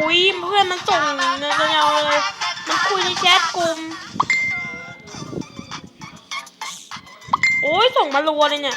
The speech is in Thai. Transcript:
คุยเพื่อนมันส่งเนื้อเงาเลย มันคุยในแชทกลุ่มโอ้ยส่งมารัวเลยเนี่ย